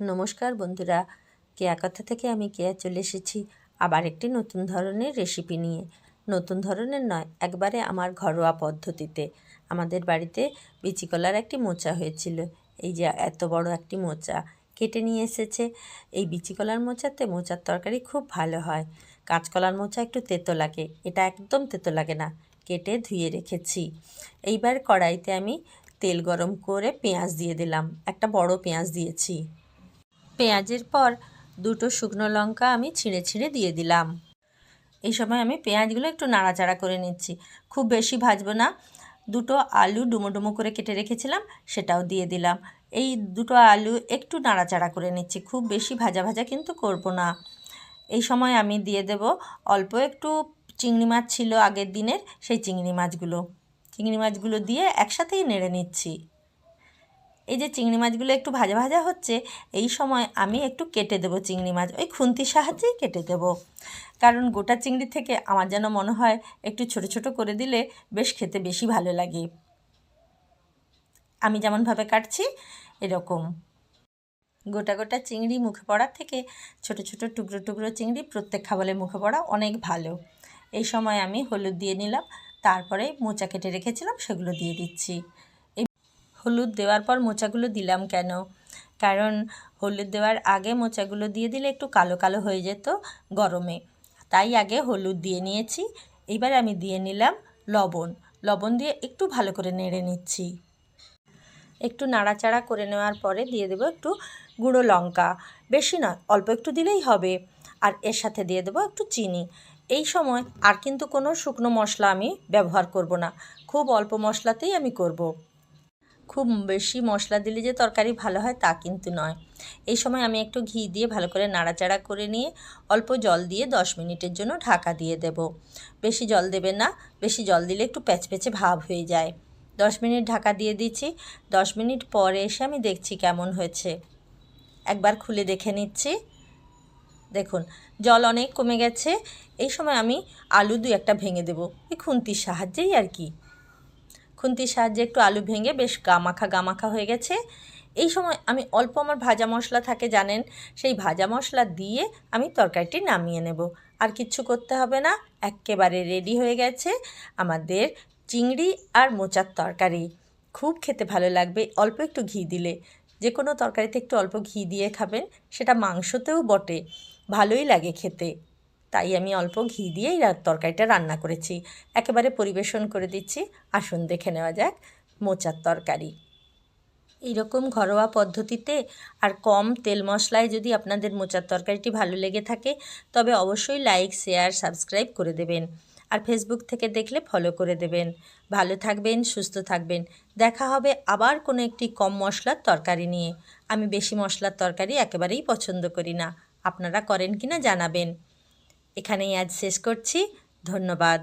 নমস্কার বন্ধুরা, কেয়া কথা থেকে আমি কেয়া চলে এসেছি আবার একটি নতুন ধরনের রেসিপি নিয়ে। নতুন ধরনের নয়, একবারে আমার ঘরোয়া পদ্ধতিতে। আমাদের বাড়িতে বিচিকলার একটি মোচা হয়েছিল। এই যে এত বড় একটি মোচা কেটে নিয়ে এসেছে। এই বিচিকলার মোচাতে মোচার তরকারি খুব ভালো হয়। কাঁচকলার মোচা একটু তেতো লাগে, এটা একদম তেতো লাগে না, কেটে ধুয়ে রেখেছি। এইবার কড়াইতে আমি তেল গরম করে পেঁয়াজ দিয়ে দিলাম, একটা বড় পেঁয়াজ দিয়েছি। পেঁয়াজের পর দুটো শুকনো লঙ্কা আমি ছিঁড়ে ছিঁড়ে দিয়ে দিলাম। এই সময় আমি পেঁয়াজগুলো একটু নাড়াচাড়া করে নিচ্ছি। খুব বেশি ভাজবো না। দুটো আলু ডুমো ডুমো করে কেটে রেখেছিলাম, সেটাও দিয়ে দিলাম। এই দুটো আলু একটু নাড়াচাড়া করে নিচ্ছি। খুব বেশি ভাজা ভাজা কিন্তু করব না। এই সময় আমি দিয়ে দেব অল্প একটু চিংড়ি মাছ ছিল আগের দিনের, সেই চিংড়ি মাছগুলো। চিংড়ি মাছগুলো দিয়ে একসাথেই নেড়ে নিচ্ছি। এই যে চিংড়ি মাছগুলো একটু ভাজা ভাজা হচ্ছে, এই সময় আমি একটু কেটে দেবো চিংড়ি মাছ। ওই খুন্তির সাহায্যেই কেটে দেব। কারণ গোটা চিংড়ি থেকে আমার যেন মনে হয় একটু ছোট ছোট করে দিলে বেশ খেতে বেশি ভালো লাগে। আমি যেমনভাবে কাটছি, এরকম। গোটা গোটা চিংড়ি মুখে পড়ার থেকে ছোট ছোট টুকরো টুকরো চিংড়ি প্রত্যেক খাবারের মুখে পড়া অনেক ভালো। এই সময় আমি হলুদ দিয়ে নিলাম, তারপরে মোচা কেটে রেখেছিলাম, সেগুলো দিয়ে দিচ্ছি। হলুদ দেওয়ার পর মোচাগুলো দিলাম কেন? কারণ হলুদ দেওয়ার আগে মোচাগুলো দিয়ে দিলে একটু কালো কালো হয়ে যেত গরমে। তাই আগে হলুদ দিয়ে নিয়েছি। এবার আমি দিয়ে নিলাম লবণ। লবণ দিয়ে একটু ভালো করে নেড়ে নিচ্ছি। একটু নাড়াচাড়া করে নেওয়ার পরে দিয়ে দেবো একটু গুঁড়ো লঙ্কা। বেশি নয়, অল্প একটু দিলেই হবে। আর এর সাথে দিয়ে দেবো একটু চিনি। এই সময় আর কিন্তু কোনো শুকনো মশলা আমি ব্যবহার করব না। খুব অল্প মশলাতেই আমি করব। খুব বেশি মশলা দিলে যে তরকারি ভালো হয় তা কিন্তু নয়। এই সময় আমি একটু ঘি দিয়ে ভালো করে নাড়াচাড়া করে নিয়ে অল্প জল দিয়ে দশ মিনিটের জন্য ঢাকা দিয়ে দেব। বেশি জল দেবে না, বেশি জল দিলে একটু প্যাচপ্যাচে ভাব হয়ে যায়। দশ মিনিট ঢাকা দিয়ে দিচ্ছি। দশ মিনিট পরে এসে আমি দেখছি কেমন হয়েছে। একবার খুলে দেখে নিচ্ছি। দেখুন, জল অনেক কমে গেছে। এই সময় আমি আলু দুই একটা ভেঙে দেবো। এই খুন্তির সাহায্যেই আর কি। খুন্তির সাহায্যে একটু আলু ভেঙে বেশ গামাখা গামাখা হয়ে গেছে। এই সময় আমি অল্প আমার ভাজা মশলা থাকে জানেন, সেই ভাজা মশলা দিয়ে আমি তরকারিটি নামিয়ে নেব। আর কিচ্ছু করতে হবে না একেবারে রেডি হয়ে গেছে আমাদের চিংড়ি আর মোচার তরকারি। খুব খেতে ভালো লাগবে অল্প একটু ঘি দিলে। যে কোনো তরকারিতে একটু অল্প ঘি দিয়ে খাবেন, সেটা মাংসতেও বটে। ভালোই লাগে খেতে। তাই আমি অল্প ঘি দিয়েই তরকারিটা রান্না করেছি। একেবারে পরিবেশন করে দিচ্ছি। আসুন দেখে নেওয়া যাক মোচার তরকারি। এইরকম ঘরোয়া পদ্ধতিতে আর কম তেল মশলায় যদি আপনাদের মোচার তরকারিটি ভালো লেগে থাকে, তবে অবশ্যই লাইক, শেয়ার, সাবস্ক্রাইব করে দেবেন। আর ফেসবুক থেকে দেখলে ফলো করে দেবেন। ভালো থাকবেন, সুস্থ থাকবেন। দেখা হবে আবার কোনো একটি কম মশলার তরকারি নিয়ে। আমি বেশি মশলার তরকারি একেবারেই পছন্দ করি না। আপনারা করেন কি না জানাবেন। এখানেই আজ শেষ করছি। ধন্যবাদ।